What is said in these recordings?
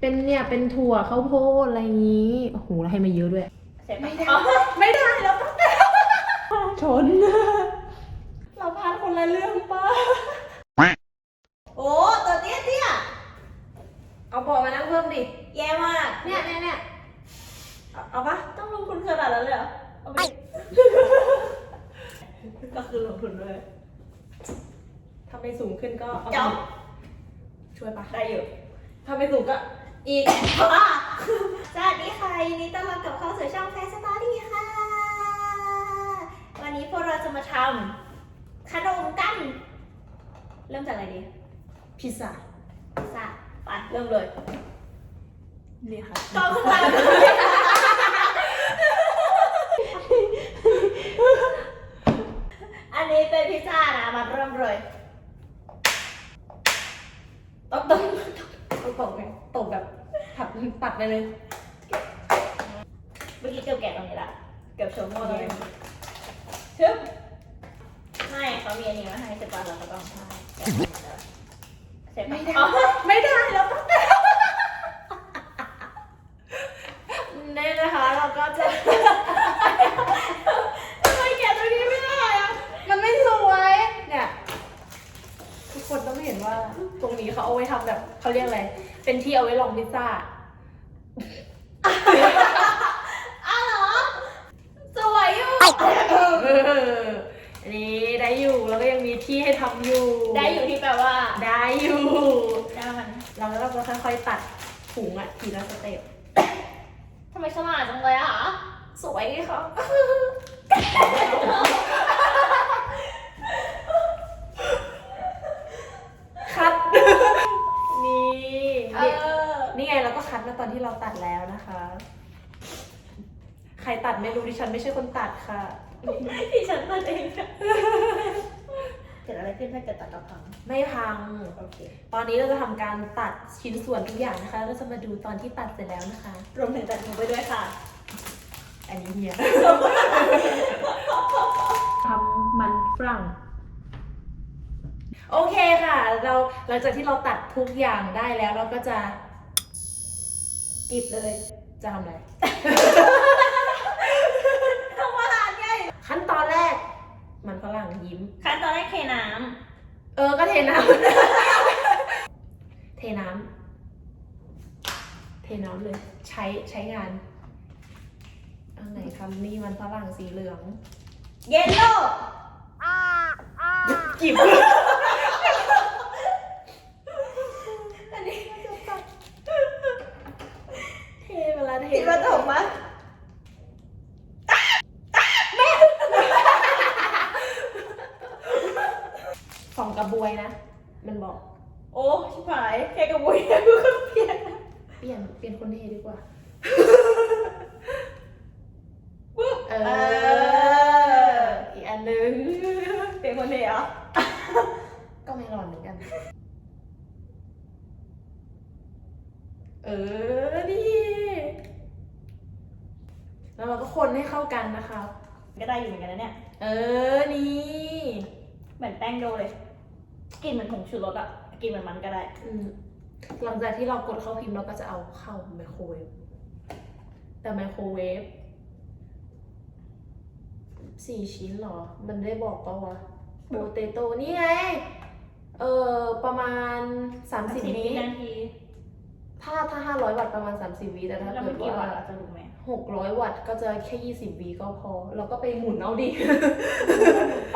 เป็นเนี่ยเป็นถั่วข้าวโพดอะไรอย่างนี้โอ้โหแล้วให้มาเยอะด้วย เสร็จไหมไม่ได้อ๋อไม่ได้แล้วชน เราพลาดคนละเรื่องป้าโอ้ตัวเตี้ยเตี้ยเอาบอกมานั่งเพิ่มดิ แย่มากเนี่ยเนี่ยเนี่ยเอาเอาปะต้องลงทุนขนาดนั้นเลยเหรอเอาไปก็คือลงทุนเลยทำให้สูงขึ้นก็เอาเจ้าช่วยปะได้อยู่ทำให้สูงก็ อีกป้าสวัสดีค่ะยินดีต้อนรับกลับเข้าสู่ช่องแฟสตอรี่ค่ะ วันนี้พวกเราจะมาทำขนมกัน เริ่มจากอะไรดีพิซซ่าพิซซ่าไปเริ่มเลยนี่ค่ะกองข้างหลังอันนี้เป็นพิซซ่านะมาเริ่มเลยต้องต้องเอาตกไง ตกแบบผัดตัดไปเลย เมื่อกี้เกือบแกะตรงนี้ละเกือบโชว์โม่ตรงนี้ชึบไม่เขามีอันนี้มาให้ใช่ปะเราก็ต้องใช่แกะตรงนี้เลยเสร็จปะไม่ได้อ๋อไม่ได้แล้วปะนี่นะคะ เราก็จะทำไมแกะตรงนี้ไม่ได้อะมันไม่สวยเนี่ยทุกคนต้องเห็นว่าตรงนี้เขาเอาไว้ทำแบบเขาเรียกอะไร เป็นที่เอาไว้ลองพิซซ่า อ้าวเหรอ สวยอยู่ เอออันนี้ได้อยู่ แล้วก็ยังมีที่ให้ทำอยู่ ได้อยู่ที่แปลว่าได้อยู่ ได้มันเราก็เราจะค่อยๆตัดถุงอะทีละสเต็ปทำไมฉลาดจังเลยอะสวยไงเขาคัด นี่ เอ นี่ อ นี่ไงเราก็คัดมาตอน ที่เราตัดแล้วนะคะ ใครตัดไม่รู้ดิฉันไม่ใช่คนตัดค่ะ ที่ฉันตัดเองอะเกิดอะไรขึ้นถ้าเกิดตัดกระพังไม่พัง โอเค ตอนนี้เราจะทำการตัดชิ้นส่วนทุกอย่างนะคะแล้วก็จะมาดูตอนที่ตัดเสร็จแล้วนะคะ รวมถึงตัดหนูไปด้วยค่ะ อันนี้เฮียทำมันฝรั่งโอเคค่ะ เราหลังจากที่เราตัดทุกอย่างได้แล้วเราก็จะ กิบเลยจะทำอะไร ทำอาหารไงขั้นตอนแรก มันฝรั่งยิ้ม ขั้นตอนแรกเทน้เออ ก็เทน้ำ เทน้ำ เทน้ำเลย ใช้ใช้งาน อันไหนคำนี่มันฝรั่งสีเหลืองำเยลโล่ กิบ อันนี้ เทเวลาเท คิดว่าถูกปะฟองกระบวยนะ มันบอก โอ้ชิบหายแค่กระบุยกูก็เปลี่ยน เปลี่ยน เปลี่ยนคนเทดีกว่า ปุ๊บ เออ อีกอันนึง เปลี่ยนคนเดียว ก็ไม่รอนเหมือนกัน เออ นี่ แล้วเราก็คนให้เข้ากันนะคะ ก็ได้อยู่เหมือนกันนะเนี่ย เออ นี่ เหมือนแป้ งโดเลยกลินเหมือนผงชูรสอะกลินเหมือนมันก็ได้ อืมหลังจากที่เรากดเข้าพิมพ์เราก็จะเอาเข้าไมโครเวฟ แต่ไมโครเวฟสี่ชิ้นเหรอ มันได้บอกปะวะโปเตโต้นี่ไง เออประมาณสามสิบวินาทีถ้าถ้าห้าร้อยวัตต์ประมาณสามสิบวิแต่ถ้าแล้วเกิมันดกี่วัว่าตต์อะจะรู้ไหมหกร้อยวัตต์ก็จะแค่ยี่สิบวิก็พอ เราก็ไปหมุนเอาดิ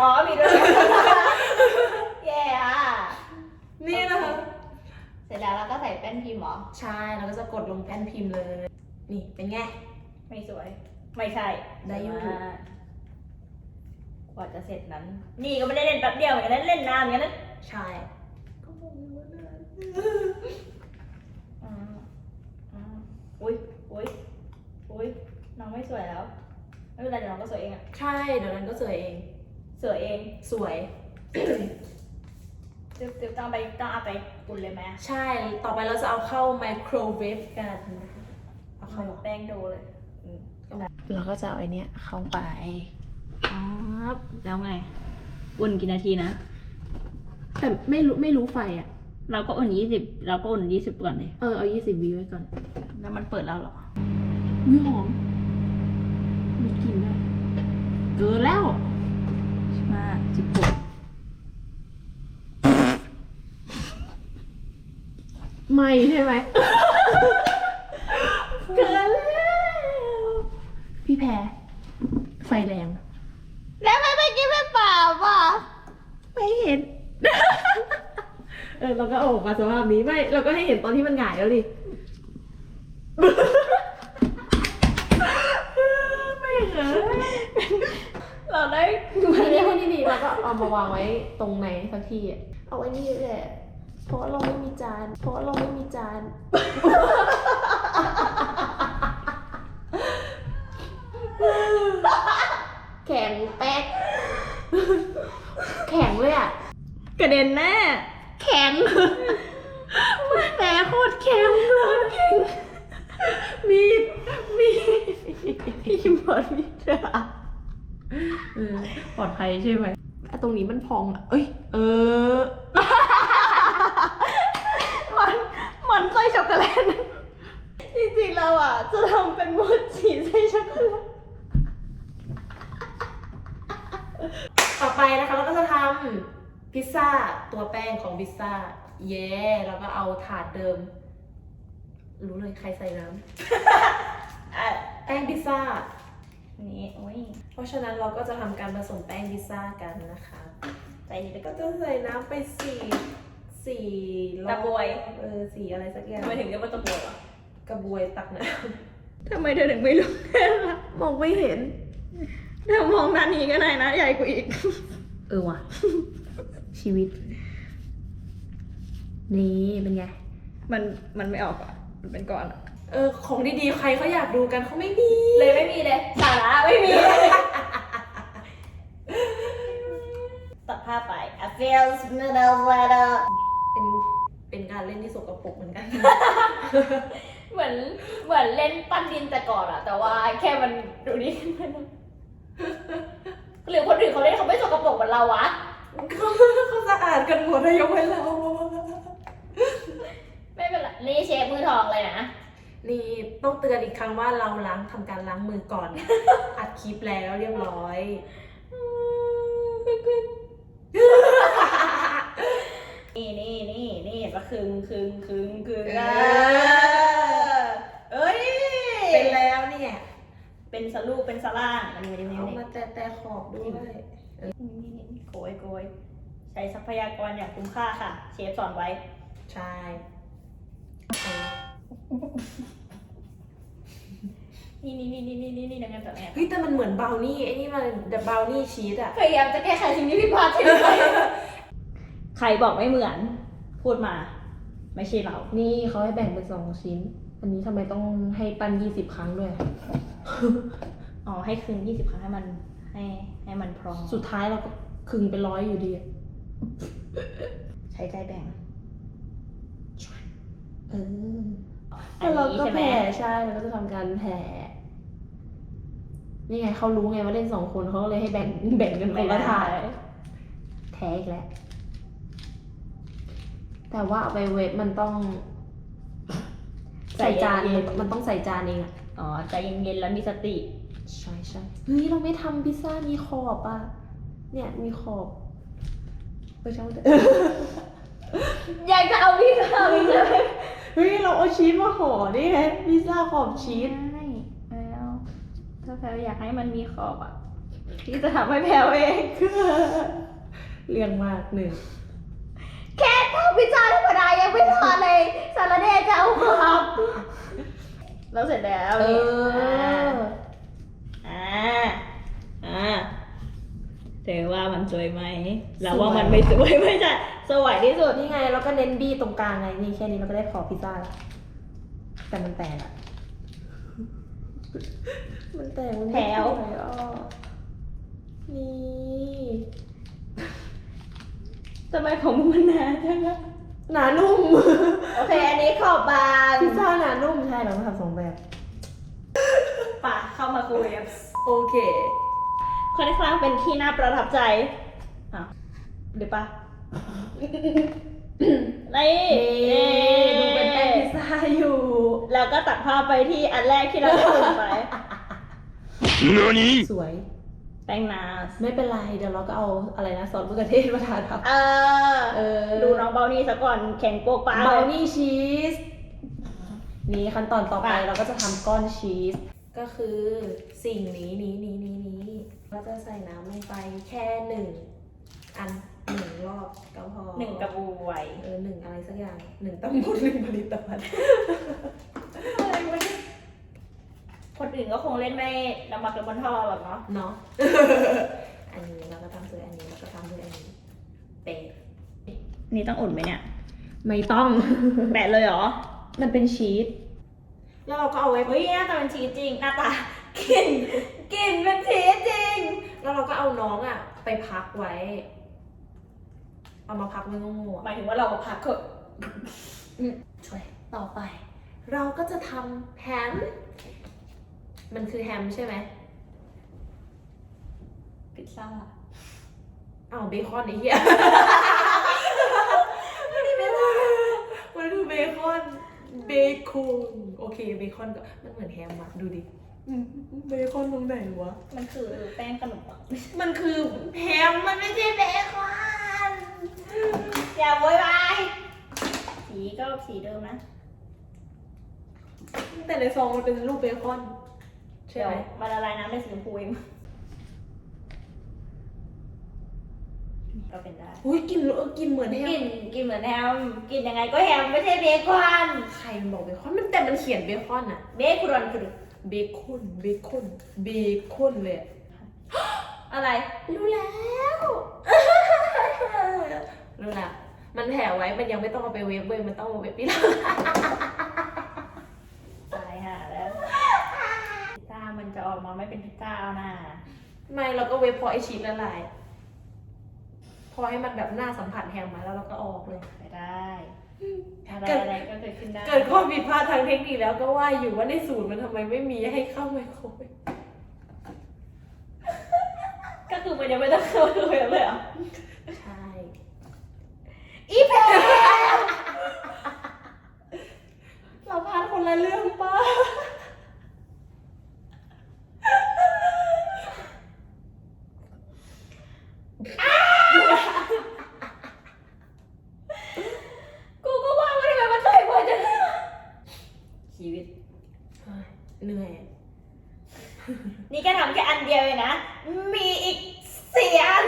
อ๋อมีด้วยแย่อะ นี่นะคะเสร็จแล้วเราก็ใส่แป้นพิมพ์เหรอ ใช่เราก็จะกดลงแป้นพิมพ์เลย นี่เป็นไง ไม่สวย ไม่ใช่ได้อยู่มากกว่าจะเสร็จนั้น นี่ก็ไม่ได้เล่นแป๊บเดียวเหมือนกันนะเล่นนานเหมือนกันนะใช่ก็บอกอยู่ว่านานอืมอืมอุ้ยอุ้ยอุ้ยน้องไม่สวยแล้ว ไม่เป็นไรเดี๋ยวน้องก็สวยเองอะใช่เดี๋ยวนั้นก็สวยเอง สวยเอง สวย ตึ๊บตึ๊บต้องเอาไปต้องเอาไปอุ่นเลยไหมใช่ ต่อไปเราจะเอาเข้าไมโครเวฟกันเอาเข้าแป้งโดเลยอืมเราก็จะเอาไอเนี้ยเข้าไปครับแล้วไง อุ่นกี่นาทีนะ แต่ไม่รู้ไม่รู้ไฟอะ เราก็อุ่นยี่สิบเราก็อุ่นยี่สิบก่อนเลย เออเอายี่สิบวิไว้ก่อน แล้วมันเปิดแล้วเหรอวิหอมมีกลิ่นด้วยเกินแล้วสิบห้าสิบหก ไม่ใช่ไหมเกินแล้ว พี่แพรไฟแรง แล้วไม่ไปกินไม่เปล่าป่ะไม่เห็น เออเราก็เอาออกมาสภาพนี้ไม่ เราก็ให้เห็นตอนที่มันหงายแล้วดิ ไม่เหรอเราได้นี่นี่นี่นี่เราก็เอามาวางไว้ตรงไหนสักที่อะเอาไว้นี่แหละ เพราะว่าเราไม่มีจาน เพราะว่าเราไม่มีจาน แข็งแป๊ก แข็งเลยอะ กระเด็นแน่ แข็งแม่โคตรแข็งเลยมีด มีดพี่บอลพี่จ้าเออปลอดภัยใช่ไหมอะตรงนี้มันพองอะ เอ้ย เออ มันมันไส้ช็อกโกแลตจริงๆ เราอะ จะทำเป็นโมจิไส้ช็อกโกแลตต่อไปนะคะเราก็จะทำพิซซ่าตัวแป้งของพิซซ่า เย้แล้วก็เอาถาดเดิม รู้เลยใครใส่น้อะำแป้งพิซซ่า นี่โอ้ยเพราะฉะนั้นเราก็จะทำการผสมแป้งพิซซ่ากันนะคะ ใจดีไปก็ก็จะใส่น้ำไปสี่สี่รอบกระบวย เออสี่อะไรสักอย่างทำไมถึงเรียกว่าตะบวยวะ กระบวยตักน้ทำไมเธอถึงไม่รู้ล่ะำมองไม่เห็น เธอมองด้านนี้ก็ได้นะ ใหญ่กว่าอีก เออว่ะ ชีวิต นี่เป็นไง มันมันไม่ออกอะ มันเป็นก้อนอะเออ ของดีๆ ใครเขาอยากดูกันเขาไม่มีเลยไม่มีเลยสาระไม่มีตัดภาพไป I feel middle weather เป็นเป็นการเล่นที่สกปรกเหมือนกัน เหมือนเหมือนเล่นปั้นดินแต่ก่อนอะแต่ว่าแค่มันดูดีขึ้นมาหน่อยหรือคนอื่นเขาเล่นเขาไม่สกปรกเหมือนเราวะเขาเขาสะอาดกันหมดเลยยกเว้นเรา ไม่เป็นไรนี่เชฟมือทองเลยนะนี่ต้องเตือนอีกครั้งว่าเราล้างทำการล้างมือก่อน อัดคลิปแล้วเรียบร้อย นี่นี่นี่นี่ก็คึงคึงคึงคึงเออ เอ้ย เป็นแล้วเนี่ย เป็นสลูกเป็นส ล่างอันนี้นี่เอานี่มาแตะแตะขอบด้วยนี่นี่โกยโกยใช้ทรัพยากรอย่างคุ้มค่าค่ะ เชฟสอนไว้ ใช่เออนี่นี่นี่นี่นี่นี่นี่ดังนั้นแบบแอบเฮ้ยแต่มันเหมือนบราวนี่ไอ้นี่มันเดบราวนี่ชีสอะพยายามจะแก้ไขสิ่งที่ผิดพลาดที่ไปใครบอกไม่เหมือน พูดมา ไม่ใช่เรา นี่เขาให้แบ่งเป็นสองชิ้น อันนี้ทำไมต้องให้ปั้นยี่สิบครั้งด้วย อ๋อให้คืนยี่สิบครั้งให้มันให้ให้มันพร้อมสุดท้ายเราก็คึงเป็นร้อยอยู่ดีอะใช้ใจแบ่งเอออันแล้วเรานี้ก็ใช่ไหมแผ่ใช่เราก็จะทำการแผ่นี่ไงเขารู้ไงว่าเล่นสองคนเขาก็เลยให้แบ่งแบ่งกันคนละถาดแท้อีกแล้วแต่ว่าเอาไปเวฟมันต้อง ใส่จานเย็นมันต้องใส่จานเองอะอ๋อใจเย็นๆแล้วมีสติ ใช่ใช่เฮ้ยเราไม่ทำพิซซ่ามีขอบอะ เนี่ยมีขอบเออช่างมันเถอะอยากจะเอาพี่สาวอีกเลยเฮ้ยเราเอาชีสมาห่อนี่ไงพิซซ่าขอบชีสใช่แล้วถ้าแพลวอยากให้มันมีขอบอะพี่จะทำให้แพลวเองเรื่องมากหนึ่งแค่ทำพิซซ่าธรรมดายังไม่ทอดเลยสารเดชจะเอาครับแล้วเสร็จแล้วเอนี่อ อ่าอ่าเธอว่ามันสวยไหมเราว่ามันไม่สวยไม่ใช่สวยที่สุดนี่ไงเราก็เน้นบี้ตรงกลางไงนี่แค่นี้เราก็ได้ขอบพิซซ่าแล้วแต่มันแตกอะมันแตกมันไม่สวยอะนี่ทำไมของมึงมันหนาจังอะหนานุ่ม โอเค อันนี้ขอบบางพิซซ่าหนานุ่มใช่เราต้องทำสองแบบป่ะเข้ามาคุยกัน โอเคค่อนข้างเป็นที่น่าประทับใจอะหรือปะนี่ดูเป็นแป้งพิซซ่าอยู่ แล้วก็ตัดภาพไปที่อันแรกที่เราได้ลงไป何สวย แป้งนาสไม่เป็นไร เดี๋ยวเราก็เอาอะไรนะซอสมะเขือเทศมาทาทับ เออ เออ ดูน้องเบลนี่ซะก่อนแข็งโปกปลาเบลเลยนี่ชีส นี่ขั้นตอนต่อไปไปเราก็จะทำก้อนชีส ก็คือสิ่งนี้นี้นี้นี้นี้เราจะใส่น้ำลงไปแค่หนึ่งอันหนึ่งรอบก็พอหนึ่งกระบวยเออหนึ่งอะไรสักอย่างหนึ่งตำมุดหนึ่งผลิตภัณฑ์อะไรวะเนี่ยคนอื่นก็คงเล่นไม่ลำบากกับบนท่อหรอกเนาะเนาะอันนี้เราก็ทำด้วยอันนี้เราก็ทำด้วยอันนี้เป๊ะนี่ต้องอุ่นไหมเนี่ย ไม่ต้อง แปะเลยเหรอ มันเป็นชีส แล้วเราก็เอาไว้เฮ้ยหน้าตาเป็นชีสจริง หน้าตากลิ่นกลิ่นเป็นชีสจริง แล้วเราก็เอาน้องอะ ไปพักไว้ เอามาพักไว้โง่ๆหมาอะยถึงว่าเราพักเถอะช่วยต่อไป เราก็จะทำแฮม มันคือแฮมใช่ไหมพิซซ่าอ้าวเบคอนไอ้เหี้ย มันคือเบคอน เบคอนโอเคเบคอนก็มันเหมือนแฮมอะดูดิอืมเบคอนตรงไหนวะ มันคือแป้งขนมปังมันคือแฮมมันไม่ใช่เบคอนอย่าโวยวายสีก็สีเดิมนะแต่ในซองมันเป็นรูปเบคอนใช่เดี๋ยวไหมมาละลายน้ำในสีชมพูเอง ก็เป็นได้อุ้ยกลินเออกลินเหมือนแฮกินมกินเหมือนแฮมกินยังไงก็แฮมไม่ใช่เบคอนใครมันบอกเบคอนมันแต่มันเขียนเบคอนอะเบคอนคือเบคอนเบคอนเบคอนเลยอะอะไร รู้แล้ว รู้ละมันแผ่ไว้มันยังไม่ต้องเอาไปเวฟเว้ยมันต้องเอาเวฟที่หลังตายห่าแล้วพิซซ่ามันจะออกมาไม่เป็นพิซซ่าเอาหน้าไม่เราก็เวฟพอไอชีสละลาย พอให้มันแบบหน้าสัมผัสแฮมมาแล้วเราก็เอาออกเลยไม่ได้อะไรเกิดอะไรก็เกิดขึ้นได้เกิดข้อผิดพลาดทางเทคนิคแล้วก็ว่าอยู่ว่าในสูตรมันทำไมไม่มีให้เข้าไมโครเวฟก็คือมันยังไม่ต้องเข้าเลยเลยเหรอใช่อีเพลเราพลาดคนละเรื่องป้ากูก็ว่าว่าทำไมมันใส่บ่อยจังชีวิต เห นื่อย นี่แค่ทำแค่อันเดียวเลยนะ มีอีกสี่อัน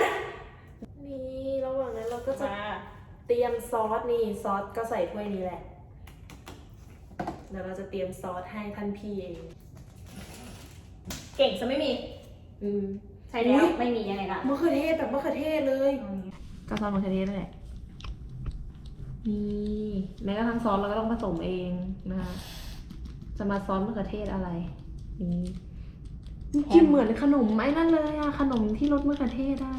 นี่ระหว่างนั้นเราก็จะมาเตรียมซอสนี่ซอสก็ใส่ถ้วยนี้แหละเดี๋ยวเราจะเตรียมซอสให้ท่านพี่เอง เก่งซะไม่มี อืมใช่แล้วไม่มียังไงล่ะมะเขือเทศแบบมะเขือเทศเลยก็ซอสมะเขือเทศนั่นแหละนี่แม้กระทั่งซอสเราก็ต้องผสมเองนะคะ จะมาซอสมะเขือเทศอะไรนี่กินเหมือนขนมไอ้นั่นเลยอะขนมที่รสมะเขือเทศอะ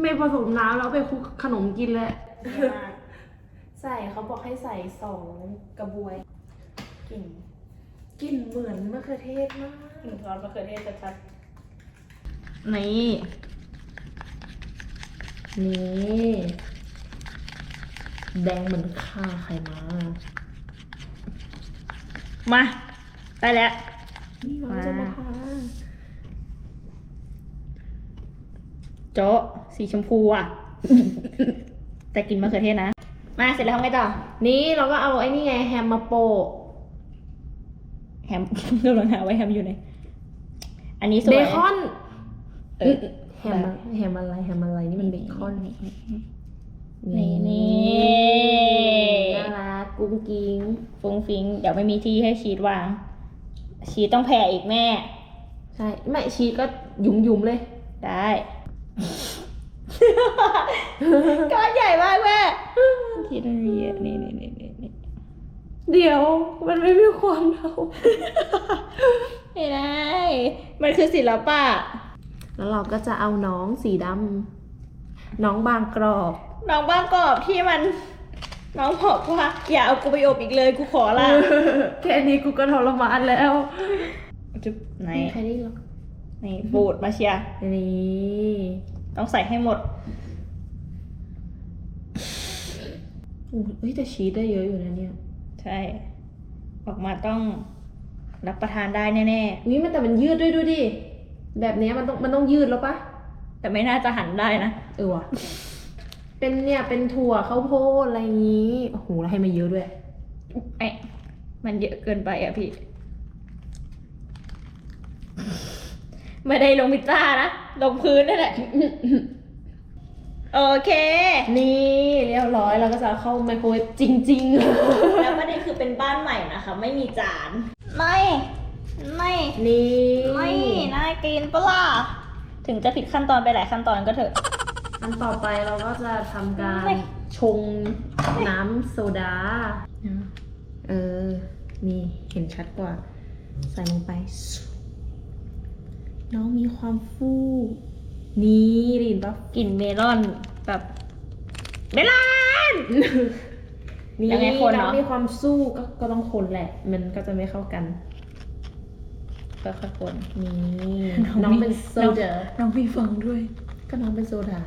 ไม่ผสมน้ำแล้วไปคลุกขนมกินเลย ใส่เขาบอกให้ใส่สองกระบวยกลิ่นกลิ่นเหมือนมะเขือเทศมากกลิ่นซอสมะเขือเทศชัดนี่นี่แดงเหมือนข้าใครมาๆ มา ได้แล้ว นี่เราจะมาทาโจ๊ะสีชมพูอะ แต่กินมะเขือเทศนะ มาเสร็จแล้วทำไงต่อ นี่เราก็เอาไอ้นี่ไงแฮมมาโปะแฮมกำลังหาไว้แฮมอยู่ไหน อันนี้สเบวยคอนเออแฮมอะแฮมอะไรแฮมอะไรนี่มันเบคอนนี่นี่ ฟุ้งฟิงเดี๋ยวไม่มีที่ให้ชีสวาง ชีสต้องแผ่อีกแม่ ใช่ ไม่ชีสก็หยุมหยุมๆเลย ได้ ก้อนใหญ่มากแม่ทีนี้นี่นี่นี่นี่นี่เดี๋ยวมันไม่มีความเท่าไม่ได้ มันคือศิลปะ แล้วเราก็จะเอาน้องสีดำน้องบางกรอบ น้องบางกรอบที่มัน น้องบอกว่าอย่าเอากูไปอบอีกเลยกูขอละแค่นี้กูก็ทรมานแล้วจุ๊บไหนใครได้หรอนี่บูดมาเชียร์นี่ต้องใส่ให้หมดโอ้เฮ้ยแต่ชีสได้เยอะอยู่นะเนี่ย ใช่ ออกมาต้องรับประทานได้แน่อุ้ยมันแต่มันยืดด้วยดูดิ แบบเนี้ยมันต้องมันต้องยืดแล้วปะๆแต่ไม่น่าจะหันได้นะ เออว่ะ เป็นเนี่ยเป็นถั่วข้าวโพดอะไรอย่างงี้โอ้โหแล้วให้มาเยอะด้วยไอ้มันเยอะเกินไปอะพี่ ไม่ได้ลงพิซซ่านะ ลงพื้นนั่นแหละ โอเค นี่เรียบร้อยเราก็จะเอาเข้าไมโครเวฟจริงแล้วประเด็นคือเป็นบ้านใหม่นะคะ ไม่มีจาน ไม่ ไม่ๆนี่ ไม่น่ากินปะล่ะ ถึงจะผิดขั้นตอนไปหลายขั้นตอนก็เถอะ อันต่อไปเราก็จะทำการไม่ชงน้ำโซดา เออ นี่เห็นชัดกว่า ใส่ลงไป น้องมีความฟูนี่ได้ยินปะกลิ่นเมลอนแบบเมลอน นี่ยังไงคนเนอะองมีความสู้ก็ก็ต้องคนแหละ มันก็จะไม่เข้ากันก็ค่อยคนนี่น้องน้องมีเป็นโซดาน้องมีฟังด้วย ก็น้องเป็นโซดา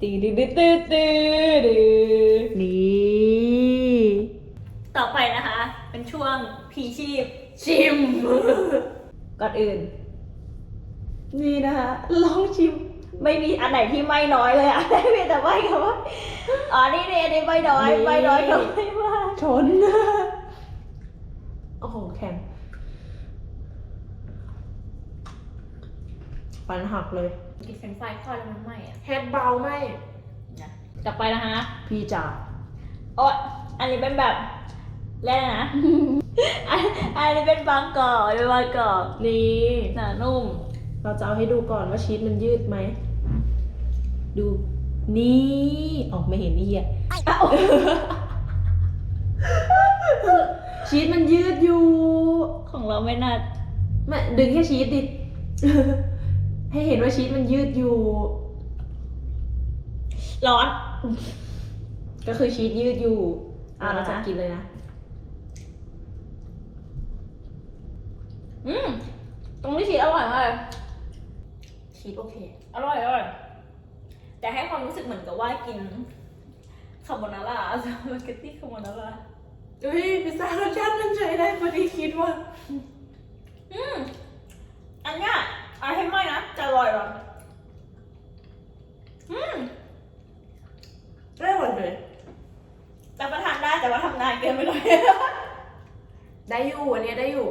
ตีดื้อดื้อดื้อดื้อดื้อนี่ต่อไปนะคะ เป็นช่วงพีชีพชิม ก่อนอื่น นี่นะคะลองชิม ไม่มีอันไหนที่ไม่น้อยเลยอะได้เพียงแต่ไม่คำว่าอ๋อนี่นี่อันนี้ไม่น้อยไม่น้อยก็ไม่มากชนโอ้โหแข็งฟันหักเลย กินเฟรนช์ฟรายทอดแล้วมันไหม้อะเฮ็ดเบาไหมนะกลับไปนะคะพี่จ๋าโอ้อันนี้เป็นแบบแรกนะ อันอันนี้เป็นบางกอกเป็นบางกอกนี่หนานุ่ม เราจะเอาให้ดูก่อนว่าชีสมันยืดไหม ดู นี่ออกไม่เห็นนี่เหี้ยชีสมันยืดอยู่ ของเราไม่น่าไม่ดึงแค่ชีสดิ ให้เห็นว่าชีสมันยืดอยู่ ร้อน ก็คือชีสยืดอยู่อ่าอ่าเราจะกินเลยนะ อืม ตรงนี้ชีสอร่อยมากเลยชีสโอเค อร่อยอร่อย แต่ให้ความรู้สึกเหมือนกับว่ากินคาโบนาร่าสปาเกตตี้คาโบนาร่าเฮ้ยพิซซ่ารสชาติมันใช้ได้พอดีคิดว่า อืม อันเนี้ยเอาให้ไม่นะ จะอร่อยว่ะอืมได้หมดเลยรับประทานได้แต่ว่าทำนานเกินไปหน่อยได้อยู่อันเนี้ยได้อยู่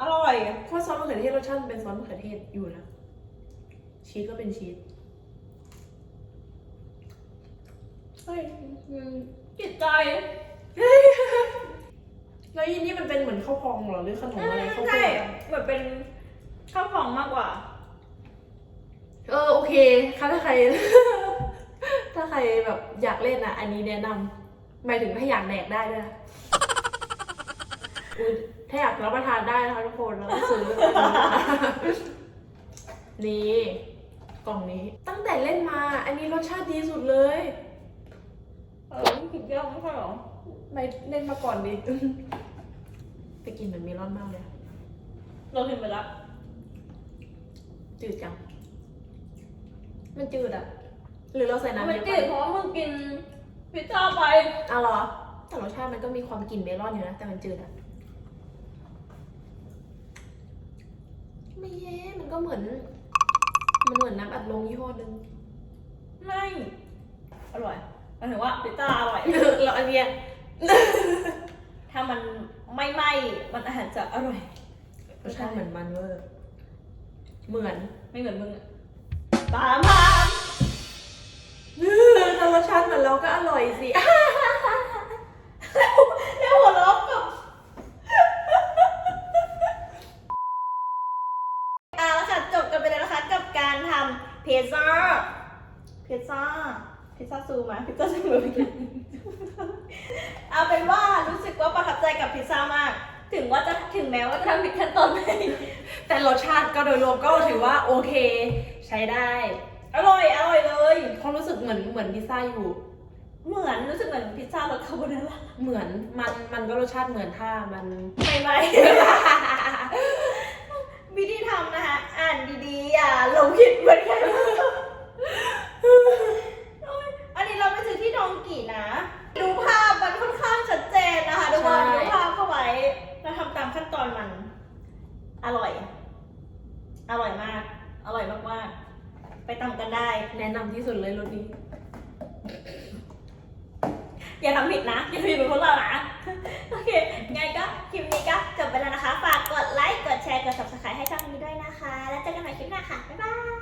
อร่อยเพราะซอสมะเขือเทศรสชาติมันเป็นซอสมะเขือเทศอยู่นะชีสก็เป็นชีสเฮ้ยอืมจิตใจ แล้วยี่นี่มันเป็นเหมือนข้าวพองเหรอหรือขนมอะไรข้าวโพใช่ดอะเหมือนเป็นข้าวฟองมากกว่า เออโอเคค่ะถ้าใคร ถ้าใครแบบอยากเล่นอะอันนี้แนะนำหมายถึงถ้าอยากแดกได้ด้วยนะอุ๊ยถ้าอยากรับประทานได้นะคะทุกคนเราก็ซื้อ นี่กล่องนี้ ตั้งแต่เล่นมา อันนี้รสชาติดีสุดเลยเออนี่ผิดเยอะไม่ใช่หรอ ไม่เล่นมาก่อนดิ ไปกินเหมือนเมลอนมากเลยเราเห็นไปแล้วจืดจัง มันจืดอะหรือเราใส่น้ำมันเยอะจืไปดเพราะว่ามึงกินพิซซ่าไปอ้าวเหรอ แต่รสชาติมันก็มีความกลิ่นเมลอนอยู่นะ แต่มันจืดอะไม่แย่มันก็เหมือน มันเหมือนน้ำอัดลมยี่ห้อนึง ไม่อร่อยหมายถึงว่าพิซซ่าอร่อยแล้วอันเนี้ยถ้ามัน ไม่ไหม้มันอาจจะอร่อยรสชาติเหมือนมันเวอร์เหมือนไม่เหมือนมึงอะตามมาถ้ารสชาติเหมือนเราก็อร่อยสิ แล้วหัวเราะกับอะแล้วค่ะจบกันไปแล้วนะคะกับการทำพิซซ่าพิซซ่าพิซซ่าซูมาพิซซ่าซูมา เอาเป็นว่ารู้สึกว่าประทับใจกับพิซซ่ามาก ถึงว่าจะถึงแม้ว่าจะทำผิดขั้นตอนไปแต่รสชาติก็โดยรวมก็ถือว่าโอเค ใช้ได้ อร่อยอร่อยเลยความรู้สึกเหมือนเหมือนพิซซ่าอยู่ เหมือนรู้สึกเหมือนพิซซ่ารสคาโบนาร่าเหมือนมันมันก็รสชาติเหมือนถ้ามันไม่ไม่วิธีทำนะคะอ่านดีๆอะลงผิดเหมือนกันอันนี้เราไปซื้อที่ดองกี่นะ ได้แนะนำที่สุดเลยรถนี้ อย่าทำผิดนะ อย่าทำผิดเหมือนพวกเรานะโอเคไงก็คลิปนี้ก็จบไปแล้วนะคะ ฝากกดไลค์ กดแชร์ กด subscribe ให้ช่องนี้ด้วยนะคะ แล้วเจอกันใหม่คลิปหน้าค่ะ บ๊ายบาย